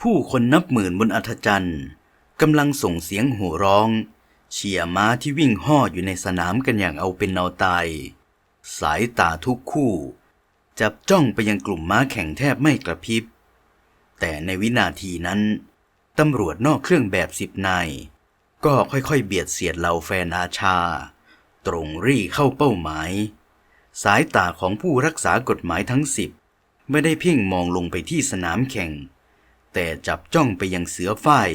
ผู้คนนับหมื่นบนอัธจันทร์กำลังส่งเสียงโห่ร้อง เชียร์ม้าที่วิ่งห่ออยู่ในสนามกันอย่างเอาเป็นเอาตาย สายตาทุกคู่ จับจ้องไปยังกลุ่มม้าแข่งแทบไม่กระพริบ แต่ในวินาทีนั้นตำรวจนอกเครื่องแบบสิบนาย ก็ค่อยๆเบียดเสียดเหล่าแฟนอาชา ตรงรี่เข้าเป้าหมาย สายตาของผู้รักษากฎหมายทั้งสิบไม่ได้เพ่งมองลงไปที่สนามแข่ง แต่จับจ้องไปยังเสือฝ้าย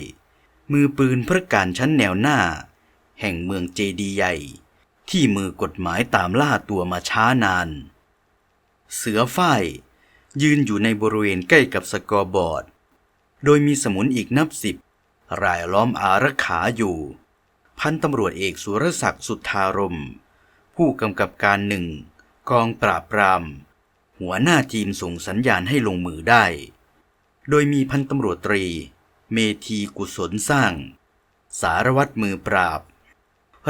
มือปืนพระการชั้นแนวหน้า แห่งเมืองเจดีย์ใหญ่ ที่มือกฎหมายตามล่าตัวมาช้านาน เสือฝ้ายยืนอยู่ในบริเวณใกล้กับสกอร์บอร์ด โดยมีสมุนอีกนับสิบ รายล้อมอารักขาอยู่ พันตำรวจเอกสุรศักดิ์สุทธารม ผู้กำกับการหนึ่งกองปราบปราม หัวหน้าทีมส่งสัญญาณให้ลงมือได้ โดยมีพันตำรวจตรี เมธีกุศลสร้าง สารวัตรมือปราบ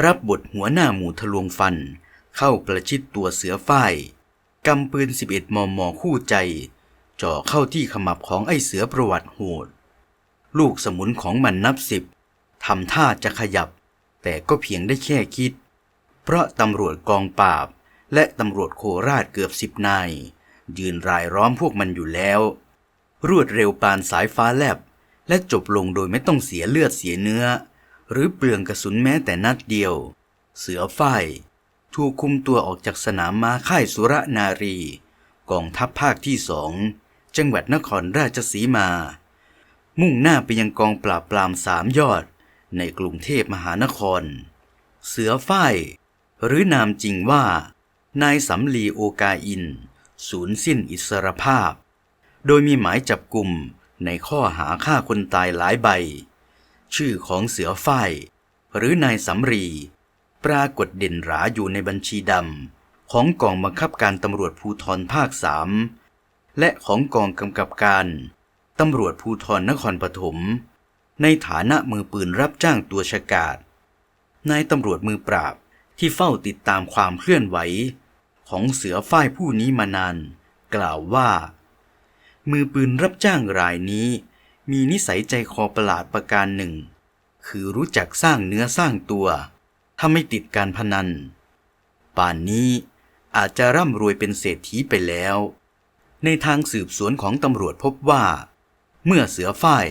รับบทหัวหน้าหมู่ทะลวงฟัน เข้าประชิดตัวเสือฝ้ายกำปืน 11 มม คู่ใจจ่อเข้าที่ขมับของไอ้เสือประวัติโหด ลูกสมุนของมันนับสิบทำท่าจะขยับ แต่ก็เพียงได้แค่คิด เพราะตำรวจกองปราบ และตำรวจโคราชเกือบสิบนาย ยืนรายล้อมพวกมันอยู่แล้ว รวดเร็วปานสายฟ้าแลบ และจบลงโดยไม่ต้องเสียเลือดเสียเนื้อ หรือเปลืองกระสุนแม้แต่นัดเดียว เสือฝ้ายถูกคุมตัวออกจากสนามม้าค่ายสุรนารี กองทัพภาคที่สอง จังหวัดนครราชสีมา มุ่งหน้าไปยังกองปราบปรามสามยอด ในกรุงเทพมหานคร เสือฝ้ายหรือนามจริงว่า นายสำลีโอกาอิน สูญสิ้นอิสรภาพ โดยมีหมายจับกลุ่มในข้อหาฆ่าคนตายหลายใบ ชื่อของเสือฝ้ายหรือนายสำรี ปรากฏเด่นหราอยู่ในบัญชีดำของกองบังคับการตำรวจภูธรภาคสามและของกองกำกับการตำรวจภูธรนครปฐมในฐานะมือปืนรับจ้างตัวฉกาจนายตำรวจมือปราบที่เฝ้าติดตามความเคลื่อนไหว ของเสือฝ้ายผู้นี้มานาน กล่าวว่า มือปืนรับจ้างรายนี้ มีนิสัยใจคอประหลาดประการหนึ่ง คือรู้จักสร้างเนื้อสร้างตัว ถ้าไม่ติดการพนัน ป่านนี้อาจจะร่ำรวยเป็นเศรษฐีไปแล้ว ในทางสืบสวนของตำรวจพบว่า เมื่อเสือฝ้าย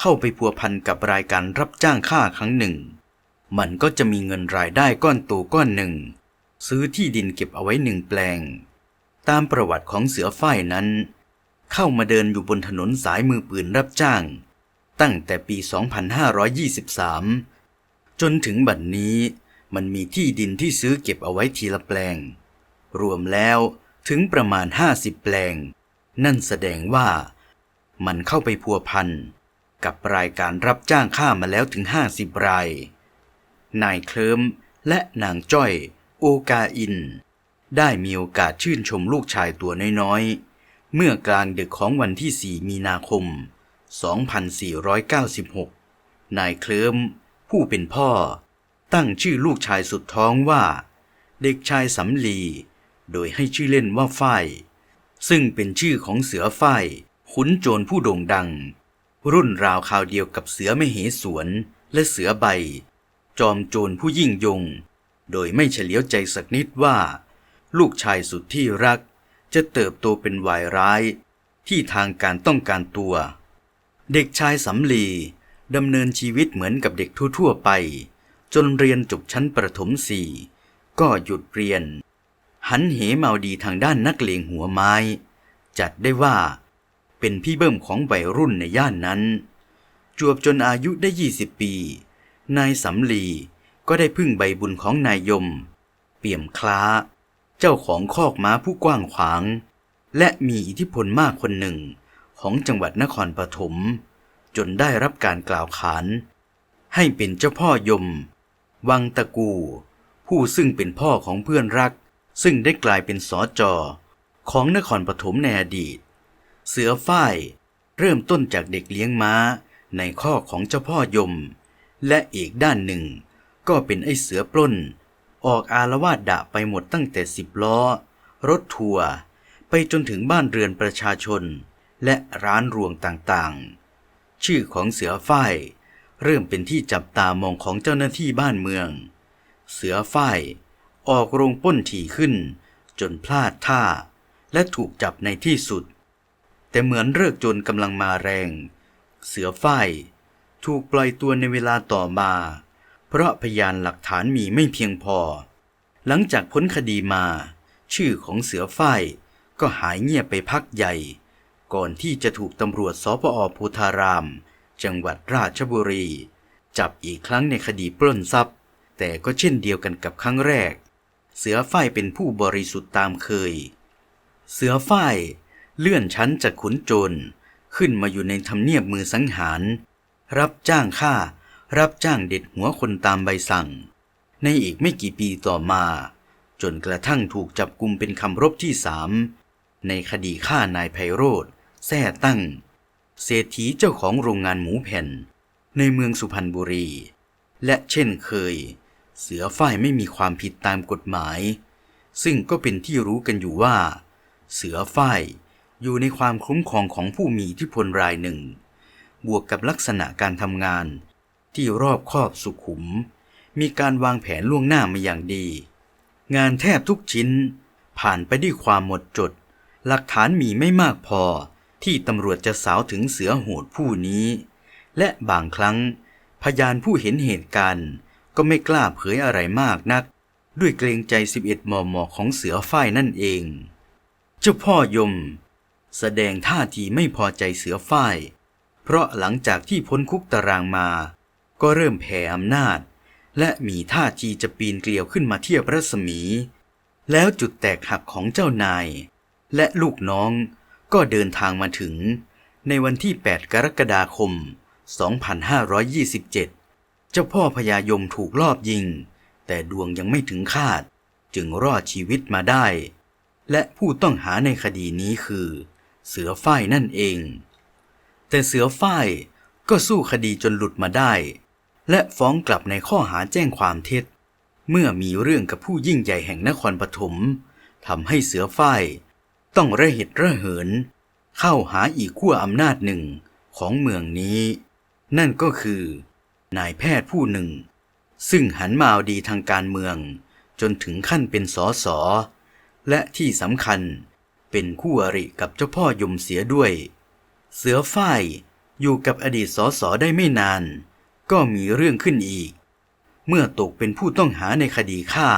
เข้าไปพัวพันกับรายการรับจ้างฆ่าครั้งหนึ่ง มันก็จะมีเงินรายได้ก้อนโตก้อนหนึ่ง ซื้อที่ดินเก็บเอาไว้หนึ่งแปลง ตามประวัติของเสือฝ้ายนั้น เข้ามาเดินอยู่บนถนนสายมือปืนรับจ้าง ตั้งแต่ปี 2523 จนถึงบัดนนี้มันมีที่ดินที่ซื้อเก็บเอาไว้ทีละแปลง รวมแล้วถึงประมาณ 50 แปลง นั่นแสดงว่ามันเข้าไปพัวพันกับรายการรับจ้างฆ่ามาแล้วถึง 50 ราย นายเคลิมและนางจ้อย โอกาอิน ได้มีโอกาสชื่นชมลูกชายตัวน้อยๆ เมื่อกลางดึกของวันที่ 4 มีนาคม 2496 นายเคลิมผู้เป็นพ่อ ตั้งชื่อลูกชายสุดท้องว่า เด็กชายสำลี โดยให้ชื่อเล่นว่าฝ้ายซึ่งเป็นชื่อของเสือฝ้ายขุนโจรผู้โด่งดัง รุ่นราวคราวเดียวกับเสือไม่เหสวนและเสือใบ จอมโจรผู้ยิ่งยง โดยไม่เฉลียวใจสักนิดว่า ลูกชายสุดที่รัก จะเติบโตเป็นวายร้ายที่ทางการต้องการตัว เด็กชายสำลีดำเนินชีวิตเหมือนกับเด็กทั่วๆไป จนเรียนจบชั้นประถมสี่ก็หยุดเรียน หันเหเมาดีทางด้านนักเลงหัวไม้ จัดได้ว่าเป็นพี่เบิ้มของวัยรุ่นในย่านนั้น จวบจนอายุได้ 20 ปี นายสำลีก็ได้พึ่งใบบุญของนายยม เปี่ยมคล้า จ้าของคอกม้าผู้กว้างขวาง และมีอิทธิพลมากคนหนึ่งของจังหวัดนครปฐมจนได้รับการกล่าวขาน ให้เป็นเจ้าพ่อยม วังตะกู ผู้ซึ่งเป็นพ่อของเพื่อนรัก ซึ่งได้กลายเป็นสอจอของนครปฐมในอดีต เสือฝ้ายเริ่มต้นจากเด็กเลี้ยงม้าในข้อของเจ้าพ่อยม และอีกด้านหนึ่งก็เป็นไอ้เสือปล้น ออกอารวาสดะไปหมดตั้งแต่สิบล้อ รถทัวร์ไปจนถึงบ้านเรือนประชาชน และร้านรวงต่างๆ ชื่อของเสือฝ้ายเริ่มเป็นที่จับตามองของเจ้าหน้าที่บ้านเมือง เสือฝ้ายออกโรงป้นถี่ขึ้น จนพลาดท่า และถูกจับในที่สุด แต่เหมือนเลิกจนกำลังมาแรง เสือฝ้ายถูกปล่อยตัวในเวลาต่อมา เพราะพยานหลักฐานมีไม่เพียงพอ หลังจากพ้นคดีมา ชื่อของเสือฝ้ายก็หายเงียบไปพักใหญ่ ก่อนที่จะถูกตำรวจสพอโพธาราม จังหวัดราชบุรี จับอีกครั้งในคดีปล้นทรัพย์ แต่ก็เช่นเดียวกันกับครั้งแรก เสือฝ้ายเป็นผู้บริสุทธิ์ตามเคย เสือฝ้ายเลื่อนชั้นจากขุนโจรขึ้นมาอยู่ในทำเนียบมือสังหาร รับจ้างฆ่า รับจ้างเด็ดหัวคนตามใบสั่ง ในอีกไม่กี่ปีต่อมา จนกระทั่งถูกจับกุมเป็นคำรบที่สามในคดีฆ่านายไพโรธแท้ตั้ง เศรษฐีเจ้าของโรงงานหมูแผ่น ในเมืองสุพรรณบุรี และเช่นเคย เสือฝ้ายไม่มีความผิดตามกฎหมาย ซึ่งก็เป็นที่รู้กันอยู่ว่า เสือฝ้ายอยู่ในความคุ้มครองของผู้มีอิทธิพลรายหนึ่ง บวกกับลักษณะการทำงาน ที่รอบคอบสุขุม มีการวางแผนล่วงหน้ามาอย่างดี งานแทบทุกชิ้น ผ่านไปด้วยความหมดจด หลักฐานมีไม่มากพอที่ตำรวจจะสาวถึงเสือโหดผู้นี้ และบางครั้ง พยานผู้เห็นเหตุการณ์ก็ไม่กล้าเผยอะไรมากนัก ด้วยเกรงใจ 11 มม ของเสือฝ้ายนั่นเอง เจ้าพ่อยม แสดงท่าทีไม่พอใจเสือฝ้าย เพราะหลังจากที่พ้นคุกตารางมา ก็เริ่มแผ่อำนาจ และมีท่าทีจะปีนเกลียวขึ้นมาเทียบรัศมี แล้วจุดแตกหักของเจ้านาย และลูกน้องก็เดินทางมาถึง ในวันที่ 8 กรกฎาคม 2527 เจ้าพ่อพญายมถูกลอบยิง แต่ดวงยังไม่ถึงคาด จึงรอดชีวิตมาได้ และผู้ต้องหาในคดีนี้คือ เสือฝ้ายนั่นเอง แต่เสือฝ้ายก็สู้คดีจนหลุดมาได้ และฟ้องกลับในข้อหาแจ้งความเท็จ เมื่อมีเรื่องกับผู้ยิ่งใหญ่แห่งนครปฐมทำให้เสือฝ้ายต้องระเหตุระเหิน เข้าหาอีกขั้วอำนาจหนึ่งของเมืองนี้ นั่นก็คือนายแพทย์ผู้หนึ่ง ซึ่งหันมาเอาดีทางการเมือง จนถึงขั้นเป็นสอสอและที่สำคัญเป็นคู่อริกับเจ้าพ่อยมเสียด้วย เสือฝ้ายอยู่กับอดีตสอสอได้ไม่นาน ก็มีเรื่องขึ้นอีก เมื่อตกเป็นผู้ต้องหาในคดีฆ่า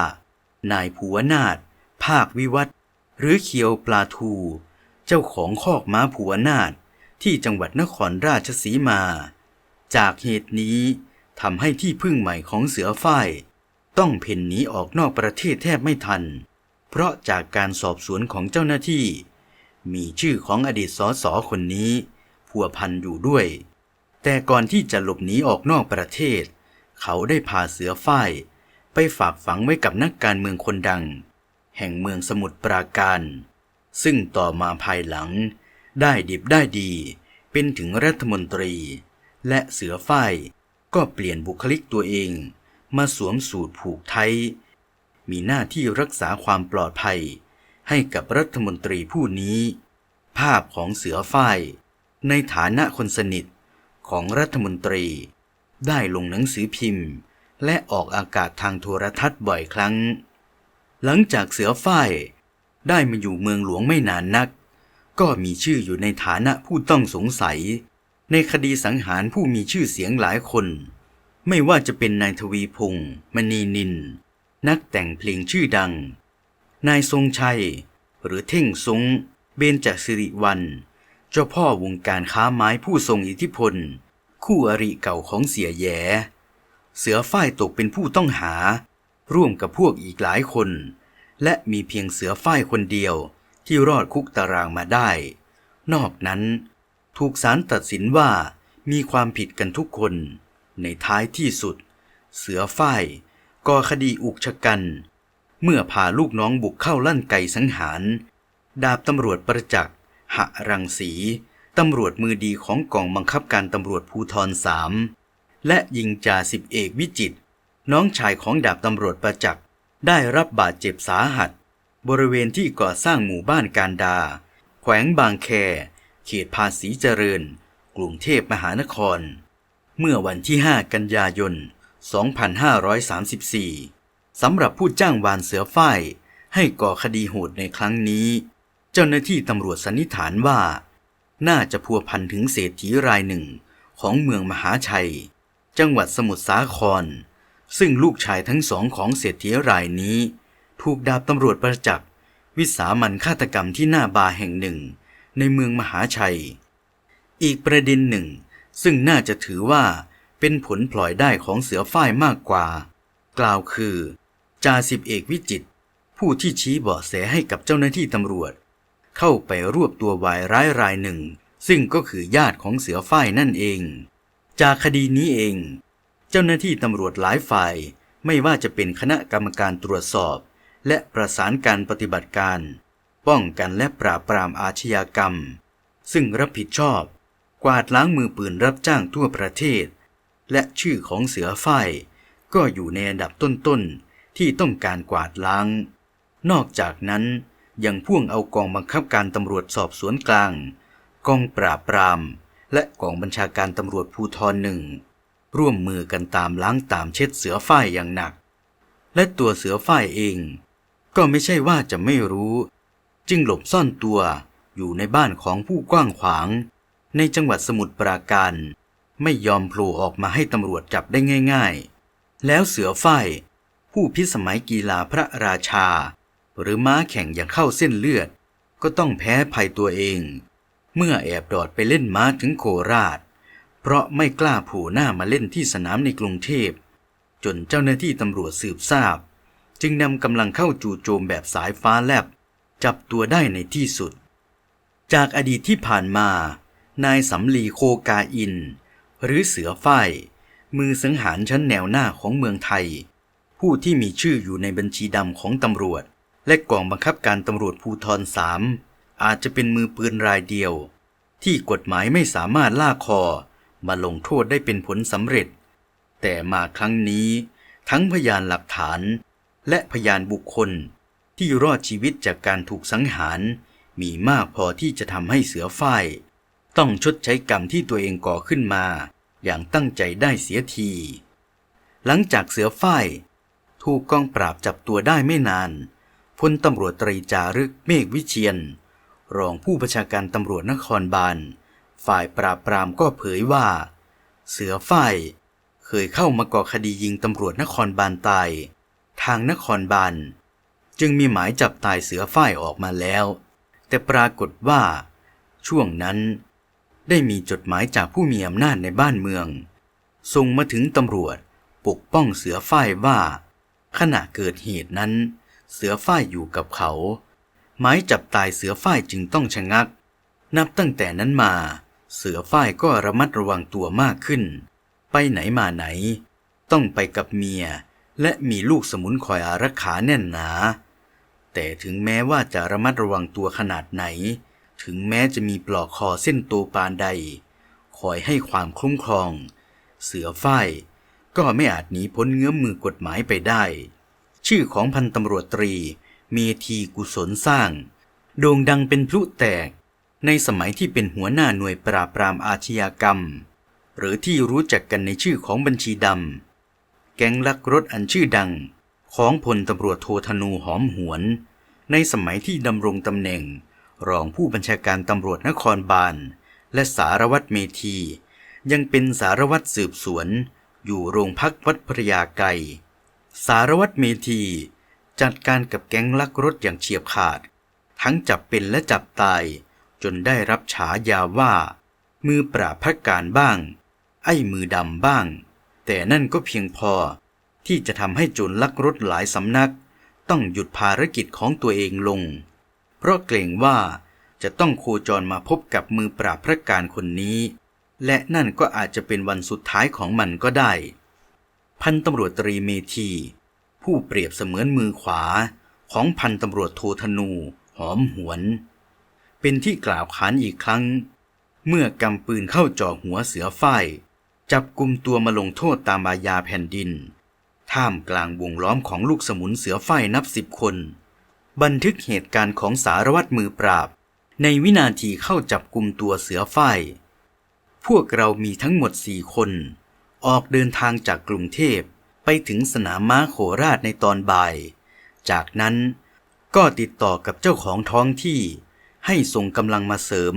นายภูวนาถภาควิวัฒหรือเคียวปลาทู เจ้าของคอกม้าภูวนาถที่จังหวัดนครราชสีมา จากเหตุนี้ทำให้ที่พึ่งใหม่ของเสือฝ้ายต้องเพ่นหนีออกนอกประเทศแทบไม่ทัน เพราะจากการสอบสวนของเจ้าหน้าที่ มีชื่อของอดีตสสคนนี้ พัวพันอยู่ด้วย แต่ก่อนที่จะหลบหนีออกนอกประเทศ เขาได้พาเสือฝ้ายไปฝากฝังไว้กับนักการเมืองคนดัง แห่งเมืองสมุทรปราการ ซึ่งต่อมาภายหลัง ได้ดิบได้ดี เป็นถึงรัฐมนตรี และเสือฝ้ายก็เปลี่ยนบุคลิกตัวเอง มาสวมสูตรผูกไทย มีหน้าที่รักษาความปลอดภัย ให้กับรัฐมนตรีผู้นี้ ภาพของเสือฝ้ายในฐานะคนสนิท ของรัฐมนตรี ได้ลงหนังสือพิมพ์ และออกอากาศทางโทรทัศน์บ่อยครั้ง หลังจากเสือฝ้ายได้มาอยู่เมืองหลวงไม่นานนัก ก็มีชื่ออยู่ในฐานะผู้ต้องสงสัย ในคดีสังหารผู้มีชื่อเสียงหลายคน ไม่ว่าจะเป็นนายทวีพงศ์มณีนิน นักแต่งเพลงชื่อดัง นายทรงชัย หรือเท่งซงเบญจสิริวัน เจ้าพ่อวงการค้าไม้ผู้ทรงอิทธิพล คู่อริเก่าของเสียแย่เสือฝ้ายตกเป็นผู้ต้องหา ร่วมกับพวกอีกหลายคน และมีเพียงเสือฝ้ายคนเดียวที่รอดคุกตารางมาได้ นอกนั้น ถูกศาลตัดสินว่ามีความผิดกันทุกคน ในท้ายที่สุด เสือฝ้ายก่อคดีอุกชะกัน เมื่อพาลูกน้องบุกเข้าลั่นไก่สังหาร ดาบตำรวจประจักษ์ หะรังสีตำรวจมือดีของกองบังคับการตำรวจภูทรสามและยิงจ่าสิบเอกวิจิต น้องชายของดาบตำรวจประจักษ์ได้รับบาดเจ็บสาหัส บริเวณที่ก่อสร้างหมู่บ้านการดา แขวงบางแค เขตภาษีเจริญ กรุงเทพมหานคร เมื่อวันที่ 5 กันยายน 2534 สำหรับผู้จ้างวานเสือฝ้ายให้ก่อคดีโหดในครั้งนี้ เจ้าหน้าที่ตำรวจสันนิษฐานว่า น่าจะพัวพันถึงเศรษฐีรายหนึ่งของเมืองมหาชัย จังหวัดสมุทรสาคร ซึ่งลูกชายทั้งสองของเศรษฐีรายนี้ ถูกดาบตำรวจประจักษ์วิสามันฆาตกรรมที่หน้าบาร์แห่งหนึ่ง ในเมืองมหาชัย อีกประเด็นหนึ่ง ซึ่งน่าจะถือว่าเป็นผลพลอยได้ของเสือฝ้ายมากกว่า กล่าวคือจ่าสิบเอกวิจิตผู้ที่ชี้เบาะแสให้กับเจ้าหน้าที่ตำรวจ เข้าไปรวบตัววายร้ายรายหนึ่ง ซึ่งก็คือญาติของเสือฝ้ายนั่นเอง จากคดีนี้เอง เจ้าหน้าที่ตำรวจหลายฝ่าย ไม่ว่าจะเป็นคณะกรรมการตรวจสอบ และประสานการปฏิบัติการ ป้องกันและปราบปรามอาชญากรรม ซึ่งรับผิดชอบ กวาดล้างมือปืนรับจ้างทั่วประเทศ และชื่อของเสือฝ้ายก็อยู่ในอันดับต้นๆที่ต้องการกวาดล้าง นอกจากนั้น ยังพ่วงเอากองบังคับการตำรวจสอบสวนกลาง กองปราบปราม และกองบัญชาการตำรวจภูทรหนึ่งร่วมมือกันตามล้างตามเช็ดเสือฝ้ายอย่างหนัก และตัวเสือฝ้ายเอง ก็ไม่ใช่ว่าจะไม่รู้ จึงหลบซ่อนตัวอยู่ในบ้านของผู้กว้างขวาง ในจังหวัดสมุทรปราการ ไม่ยอมโผล่ออกมาให้ตำรวจจับได้ง่าย ๆ แล้วเสือฝ้ายผู้พิสมัยกีฬาพระราชา หรือม้าแข่งอย่างเข้าเส้นเลือด ก็ต้องแพ้ภัยตัวเอง เมื่อแอบดอดไปเล่นม้าถึงโคราช เพราะไม่กล้าผล่หน้ามาเล่นที่สนามในกรุงเทพ จนเจ้าหน้าที่ตำรวจสืบทราบ จึงนำกำลังเข้าจู่โจมแบบสายฟ้าแลบ จับตัวได้ในที่สุด จากอดีตที่ผ่านมา นายสำลีโคกาอิน หรือเสือฝ้ายมือสังหารชั้นแนวหน้าของเมืองไทย ผู้ที่มีชื่ออยู่ในบัญชีดำของตำรวจ และกองบังคับการตำรวจภูทรสามอาจจะเป็นมือปืนรายเดียว ที่กฎหมายไม่สามารถล่าคอมาลงโทษได้เป็นผลสำเร็จ แต่มาครั้งนี้ทั้งพยานหลักฐาน และพยานบุคคล ที่รอดชีวิตจากการถูกสังหาร มีมากพอที่จะทำให้เสือฝ้าย ต้องชดใช้กรรมที่ตัวเองก่อขึ้นมา อย่างตั้งใจได้เสียที หลังจากเสือฝ้าย ถูกกองปราบจับตัวได้ไม่นาน พลตำรวจตรีจารึกเมฆวิเชียน รองผู้บัญชาการตำรวจนครบาล ฝ่ายปราบปรามก็เผยว่า เสือฝ้าย เคยเข้ามาก่อคดียิงตำรวจนครบาลตาย ทางนครบาล จึงมีหมายจับตายเสือฝ้ายออกมาแล้ว แต่ปรากฏว่า ช่วงนั้น ได้มีจดหมายจากผู้มีอำนาจในบ้านเมืองส่งมาถึงตำรวจปกป้องเสือฝ้ายว่า ขณะเกิดเหตุนั้น เสือฝ้ายอยู่กับเขาหมายจับตายเสือฝ้ายจึงต้องชะงัก นับตั้งแต่นั้นมา เสือฝ้ายก็ระมัดระวังตัวมากขึ้น ไปไหนมาไหน ต้องไปกับเมีย และมีลูกสมุนคอยอารักขาแน่นหนา แต่ถึงแม้ว่าจะระมัดระวังตัวขนาดไหน ถึงแม้จะมีปลอกคอเส้นโตปานใด คอยให้ความคุ้มครอง เสือฝ้ายก็ไม่อาจหนีพ้นเงื้อมมือกฎหมายไปได้ ชื่อของพันตำรวจตรี เมธีกุศลสร้าง โด่งดังเป็นพลุแตก ในสมัยที่เป็นหัวหน้าหน่วยปราบปรามอาชญากรรม หรือที่รู้จักกันในชื่อของบัญชีดำ แก๊งลักรถอันชื่อดัง ของพลตำรวจโทธนูหอมหวน ในสมัยที่ดำรงตำแหน่ง รองผู้บัญชาการตำรวจนครบาล และสารวัตรเมธี ยังเป็นสารวัตรสืบสวน อยู่โรงพักวัดพระยาไกร สารวัตรเมธี จัดการกับแก๊งลักรถอย่างเฉียบขาด ทั้งจับเป็นและจับตาย จนได้รับฉายาว่า มือปราบพักการบ้าง ไอ้มือดำบ้าง แต่นั่นก็เพียงพอ ที่จะทำให้โจรลักรถหลายสำนัก ต้องหยุดภารกิจของตัวเองลง เพราะเกรงว่าจะต้องโคจรมาพบกับมือปราบพระการคนนี้ และนั่นก็อาจจะเป็นวันสุดท้ายของมันก็ได้ พันตำรวจตรีเมธี ผู้เปรียบเสมือนมือขวาของพันตำรวจโทธนูหอมหวน เป็นที่กล่าวขานอีกครั้ง เมื่อกำปืนเข้าจ่อหัวเสือฝ้ายจับกลุ่มตัวมาลงโทษตามอาญาแผ่นดิน ท่ามกลางวงล้อมของลูกสมุนเสือฝ้ายนับสิบคน บันทึกเหตุการณ์ของสารวัตรมือปราบ ในวินาทีเข้าจับกลุ่มตัวเสือฝ้ายพวกเรามีทั้งหมดสี่คน ออกเดินทางจากกรุงเทพไปถึงสนามม้าโคราชในตอนบ่าย จากนั้นก็ติดต่อกับเจ้าของท้องที่ ให้ส่งกำลังมาเสริม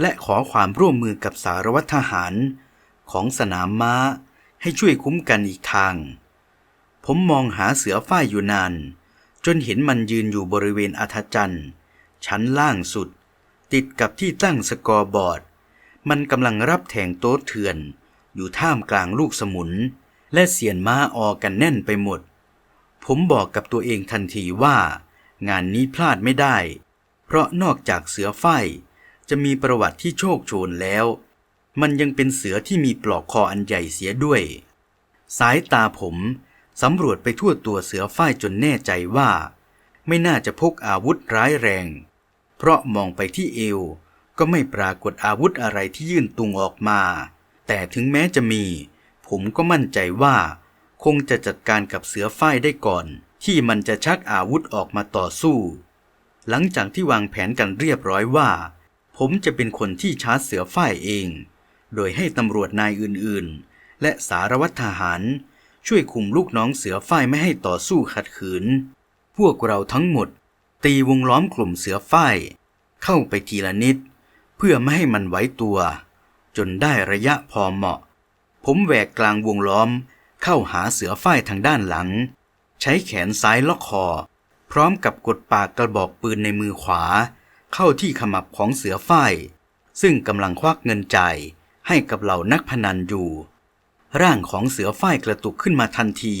และขอความร่วมมือกับสารวัตรทหาร ของสนามม้าให้ช่วยคุ้มกันอีกทาง ผมมองหาเสือฝ้ายอยู่นาน จนเห็นมันยืนอยู่บริเวณอัธจันทร์ ชั้นล่างสุด ติดกับที่ตั้งสกอร์บอร์ด มันกำลังรับแทงโต๊ะเถื่อน อยู่ท่ามกลางลูกสมุน และเสียนม้าออกันแน่นไปหมด ผมบอกกับตัวเองทันทีว่า งานนี้พลาดไม่ได้ เพราะนอกจากเสือฝ้ายจะมีประวัติที่โชคโชนแล้ว มันยังเป็นเสือที่มีปลอกคออันใหญ่เสียด้วย สายตาผมสำรวจไปทั่วตัวเสือฝ้ายจนแน่ใจว่า ไม่น่าจะพกอาวุธร้ายแรง เพราะมองไปที่เอวก็ไม่ปรากฏอาวุธอะไรที่ยื่นตุงออกมา แต่ถึงแม้จะมี ผมก็มั่นใจว่า คงจะจัดการกับเสือฝ้ายได้ก่อน ที่มันจะชักอาวุธออกมาต่อสู้ หลังจากที่วางแผนกันเรียบร้อยว่า ผมจะเป็นคนที่ชาร์จเสือฝ้ายเอง โดยให้ตำรวจนายอื่นๆ และสารวัตรทหาร ช่วยคุมลูกน้องเสือฝ้ายไม่ให้ต่อสู้ขัดขืน พวกเราทั้งหมด ตีวงล้อมกลุ่มเสือฝ้าย เข้าไปทีละนิด เพื่อไม่ให้มันไหวตัว จนได้ระยะพอเหมาะ ผมแหวกกลางวงล้อม เข้าหาเสือฝ้ายทางด้านหลัง ใช้แขนซ้ายล็อกคอ พร้อมกับกดปากกระบอกปืนในมือขวา เข้าที่ขมับของเสือฝ้ายซึ่งกำลังควักเงินจ่ายให้กับเหล่านักพนันอยู่ ร่างของเสือฝ้ายกระตุกขึ้นมาทันที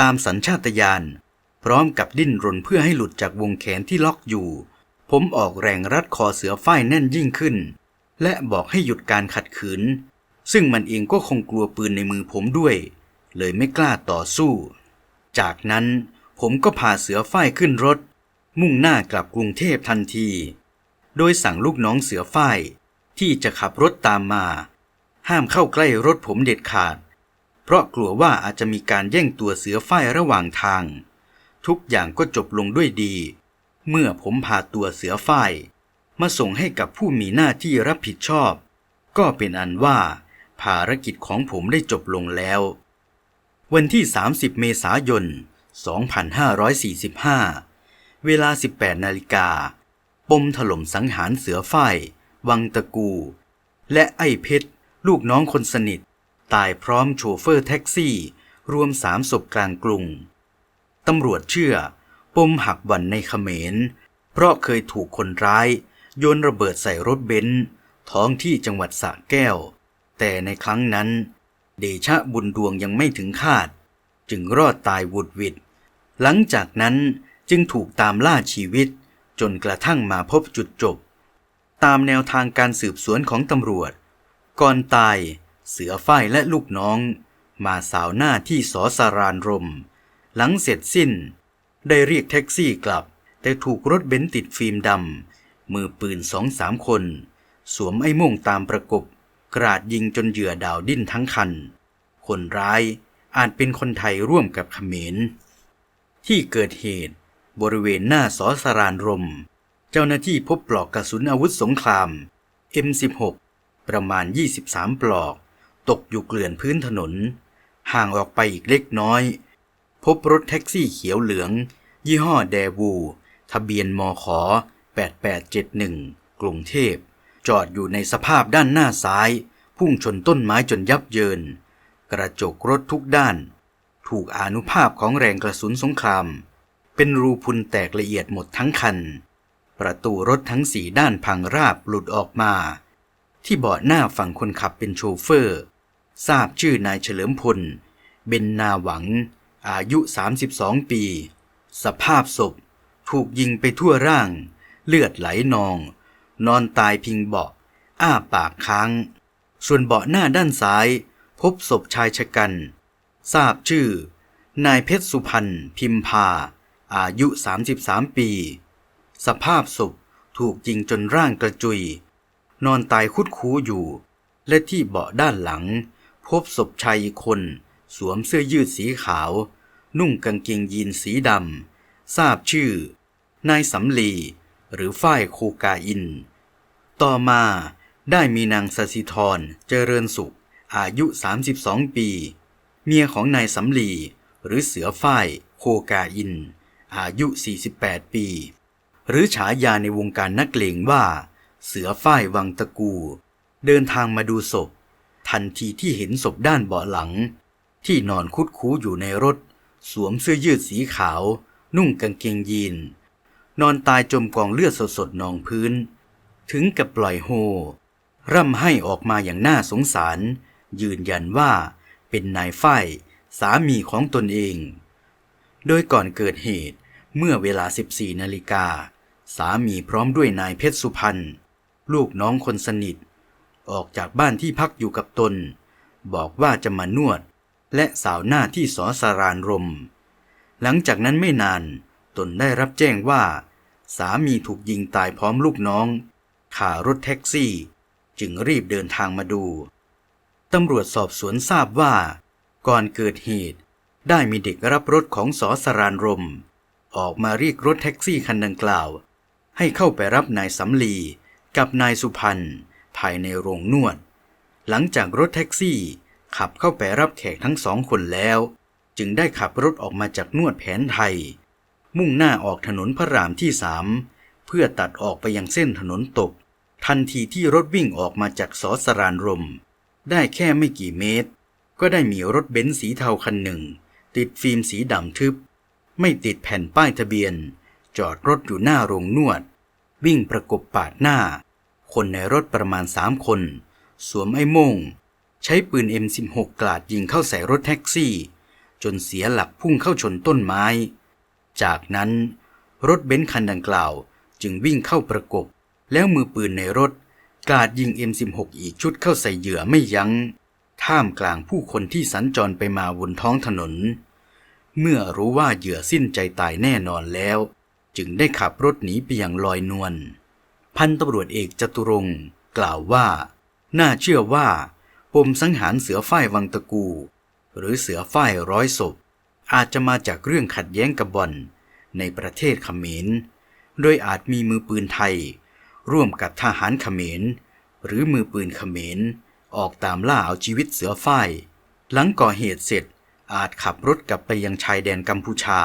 ตามสัญชาตญาณพร้อมกับดิ้นรนเพื่อให้หลุดจากวงแขนที่ล็อกอยู่ ผมออกแรงรัดคอเสือฝ้ายแน่นยิ่งขึ้น และบอกให้หยุดการขัดขืน ซึ่งมันเองก็คงกลัวปืนในมือผมด้วย เลยไม่กล้าต่อสู้ จากนั้นผมก็พาเสือฝ้ายขึ้นรถ มุ่งหน้ากลับกรุงเทพทันที โดยสั่งลูกน้องเสือฝ้ายที่จะขับรถตามมา ห้ามเข้าใกล้รถผมเด็ดขาด เพราะกลัวว่าอาจจะมีการแย่งตัวเสือฝ้ายระหว่างทาง ทุกอย่างก็จบลงด้วยดี เมื่อผมพาตัวเสือฝ้าย มาส่งให้กับผู้มีหน้าที่รับผิดชอบ ก็เป็นอันว่า ภารกิจของผมได้จบลงแล้ว วันที่ 30 เมษายน 2545 เวลา 18 นาฬิกา ปมถล่มสังหารเสือฝ้าย วังตะกู และไอ้เพชร ลูกน้องคนสนิท ตายพร้อมโชเฟอร์แท็กซี่ รวมสามศพกลางกรุงตำรวจเชื่อ ปมหักวันในเขมร เพราะเคยถูกคนร้าย โยนระเบิดใส่รถเบนซ์ท้องที่จังหวัดสระแก้ว แต่ในครั้งนั้น เดชะบุญดวงยังไม่ถึงคาด จึงรอดตายวุดวิดหลังจากนั้นจึงถูกตามล่าชีวิต จนกระทั่งมาพบจุดจบ ตามแนวทางการสืบสวนของตำรวจ ก่อนตายเสือฝ้ายและลูกน้อง มาสาวหน้าที่สอสารานรม หลังเสร็จสิ้น ได้เรียกแท็กซี่กลับ แต่ถูกรถเบนซ์ติดฟิล์มดำ มือปืนสองสามคน สวมไอ้ม่งตามประกบ กราดยิงจนเหยื่อดาวดิ้นทั้งคัน คนร้ายอาจเป็นคนไทยร่วมกับเขมร ที่เกิดเหตุ บริเวณหน้าสอสารานรม เจ้าหน้าที่พบปลอกกระสุนอาวุธสงคราม M16 ประมาณ 23 ปลอก ตกอยู่เกลื่อนพื้นถนน ห่างออกไปอีกเล็กน้อย พบรถแท็กซี่เขียวเหลือง ยี่ห้อแดวู ทะเบียนมขอ 8871 กรุงเทพ จอดอยู่ในสภาพด้านหน้าซ้าย พุ่งชนต้นไม้จนยับเยิน กระจกรถทุกด้าน ถูกอนุภาพของแรงกระสุนสงคราม เป็นรูพุนแตกละเอียดหมดทั้งคัน ประตูรถทั้งสี่ด้านพังราบหลุดออกมา ที่เบาะหน้าฝั่งคนขับเป็นโชเฟอร์ ทราบชื่อนายเฉลิมพล เบนนาหวัง อายุ 32 ปี สภาพศพถูกยิงไปทั่วร่าง เลือดไหลนอง นอนตายพิงเบาะ อ้าปากค้าง ส่วนเบาะหน้าด้านซ้าย พบศพชายชะกัน ทราบชื่อ นายเพชรสุพรรณพิมพา อายุ 33 ปี สภาพศพถูกยิงจนร่างกระจุย นอนตายคุดคูอยู่ และที่เบาะด้านหลัง พบศพชายอีกคน สวมเสื้อยืดสีขาว นุ่งกางเกงยีนสีดำทราบชื่อนายสำลี หรือฝ้ายโคกาอิน ต่อมาได้มีนางสสิธรเจริญสุข อายุ 32 ปี เมียของนายสำลี หรือเสือฝ้ายโคกาอิน อายุ 48 ปี หรือฉายาในวงการนักเลงว่า เสือฝ้ายวังตะกู เดินทางมาดูศพ ทันทีที่เห็นศพด้านเบาะหลัง ที่นอนคุดคูอยู่ในรถ สวมเสื้อยืดสีขาว นุ่งกางเกงยีน นอนตายจมกองเลือดสดๆนองพื้น ถึงกับปล่อยโฮ ร่ำให้ออกมาอย่างน่าสงสาร ยืนยันว่าเป็นนายฝ้ายสามีของตนเอง โดยก่อนเกิดเหตุเมื่อเวลา 14 นาฬิกา สามีพร้อมด้วยนายเพชรสุพรรณลูกน้องคนสนิท ออกจากบ้านที่พักอยู่กับตน บอกว่าจะมานวด และสาวหน้าที่สอสารานรม หลังจากนั้นไม่นาน ตนได้รับแจ้งว่า สามีถูกยิงตายพร้อมลูกน้องขารถแท็กซี่ จึงรีบเดินทางมาดู ตำรวจสอบสวนทราบว่า ก่อนเกิดเหตุ ได้มีเด็กรับรถของสอสรานรม ออกมาเรียกรถแท็กซี่คันดังกล่าว ให้เข้าไปรับนายสำลีกับนายสุพรรณภายในโรงนวด หลังจากรถแท็กซี่ขับเข้าไปรับแขกทั้งสองคนแล้ว จึงได้ขับรถออกมาจากนวดแผนไทย มุ่งหน้าออกถนนพระรามที่สามเพื่อตัดออกไปยังเส้นถนนตก ทันทีที่รถวิ่งออกมาจากสอสรานรม ได้แค่ไม่กี่เมตร ก็ได้มีรถเบนซ์สีเทาคันหนึ่ง ติดฟิล์มสีดำทึบ ไม่ติดแผ่นป้ายทะเบียน จอดรถอยู่หน้าโรงนวด วิ่งประกบปาดหน้า คนในรถประมาณสามคน สวมไอ้โม่ง ใช้ปืน M16 กลาดยิงเข้าใส่รถแท็กซี่ จนเสียหลักพุ่งเข้าชนต้นไม้ จากนั้นรถเบนซ์คันดังกล่าวจึงวิ่งเข้าประกบ แล้วมือปืนในรถกาดยิง M16 อีกชุดเข้าใส่เหยื่อไม่ยัง้ง ท่ามกลางผู้คนที่สัญจรไปมาบนท้องถนน เมื่อรู้ว่าเหยื่อสิ้นใจตายแน่นอนแล้ว จึงได้ขับรถหนีไปอย่างลอยนวลพันตำรวจเอกจตุรงกล่าวว่า น่าเชื่อว่าปมสังหารเสือฝ้ายวังตะกู หรือเสือฝ้ายร้อยศพ อาจจะมาจากเรื่องขัดแย้งกับบอลในประเทศเขมร โดยอาจมีมือปืนไทย ร่วมกับทหารเขมร หรือมือปืนเขมร ออกตามล่าเอาชีวิตเสือฝ้าย หลังก่อเหตุเสร็จอาจขับรถกลับไปยังชายแดนกัมพูชา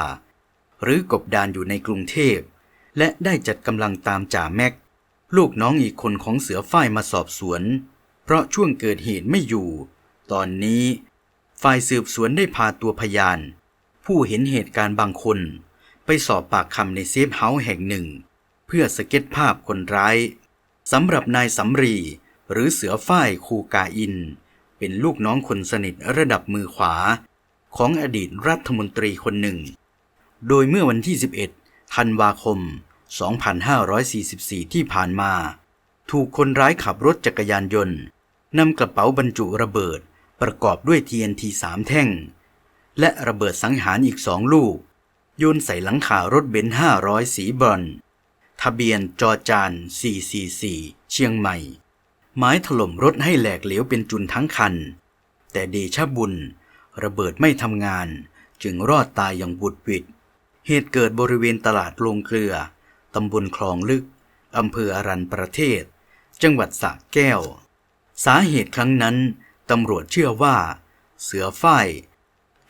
หรือกบดานอยู่ในกรุงเทพ และได้จัดกำลังตามจ่าแม็ก ลูกน้องอีกคนของเสือฝ้ายมาสอบสวน เพราะช่วงเกิดเหตุไม่อยู่ ตอนนี้ ฝ่ายสืบสวนได้พาตัวพยาน ผู้เห็นเหตุการณ์บางคน ไปสอบปากคำในเซฟเฮาส์แห่งหนึ่ง เพื่อสเก็ตภาพคนร้ายสำหรับนายสำรี หรือเสือฝ้ายคูกาอิน เป็นลูกน้องคนสนิทระดับมือขวา ของอดีตรัฐมนตรีคนหนึ่ง โดยเมื่อวันที่ 11 ธันวาคม 2544 ที่ผ่านมา ถูกคนร้ายขับรถจักรยานยนต์นำกระเป๋าบรรจุระเบิดประกอบด้วย TNT 3แท่ง และระเบิดสังหารอีกสองลูก โยนใส่หลังคารถเบนซ์500 สีบรอนทะเบียนจอจาน 444 เชียงใหม่ ไม้ถล่มรถให้แหลกเหลวเป็นจุนทั้งคัน แต่เดชบุญ ระเบิดไม่ทำงาน จึงรอดตายอย่างบุดวิดเหตุเกิดบริเวณตลาดโรงเกลือ ตำบลคลองลึก อำเภออรัญประเทศ จังหวัดสระแก้ว สาเหตุครั้งนั้น ตำรวจเชื่อว่า เสือฝ้าย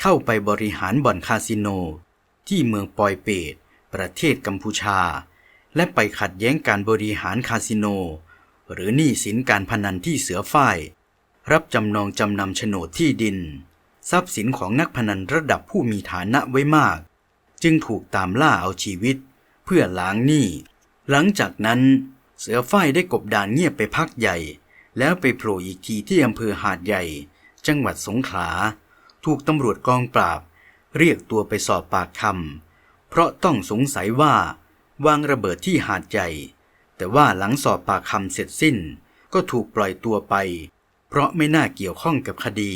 เข้าไปบริหารบ่อนคาสิโน ที่เมืองปอยเปต ประเทศกัมพูชา และไปขัดแย้งการบริหารคาสิโน หรือหนี้สินการพนันที่เสือฝ้าย รับจำนองจำนำโฉนดที่ดิน ทรัพย์สินของนักพนันระดับผู้มีฐานะไว้มาก จึงถูกตามล่าเอาชีวิต เพื่อล้างหนี้ หลังจากนั้นเสือฝ้ายได้กบดานเงียบไปพักใหญ่ แล้วไปโผล่อีกทีที่อำเภอหาดใหญ่ จังหวัดสงขลา ถูกตำรวจกองปราบ เรียกตัวไปสอบปากคำเพราะต้องสงสัยว่าวางระเบิดที่หาดใหญ่ แต่ว่าหลังสอบปากคำเสร็จสิ้น ก็ถูกปล่อยตัวไป เพราะไม่น่าเกี่ยวข้องกับคดี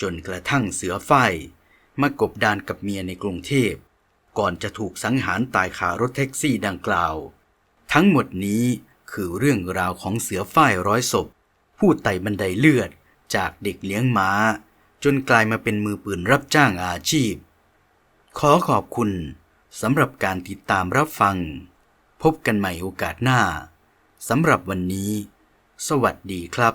จนกระทั่งเสือฝ้ายมากบดานกับเมียในกรุงเทพ ก่อนจะถูกสังหารตายคารถแท็กซี่ดังกล่าว ทั้งหมดนี้คือเรื่องราวของเสือฝ้ายร้อยศพ ผู้ไต่บันไดเลือดจากเด็กเลี้ยงม้า จนกลายมาเป็นมือปืนรับจ้างอาชีพ ขอขอบคุณสำหรับการติดตามรับฟัง พบกันใหม่โอกาสหน้าสำหรับวันนี้ สวัสดีครับ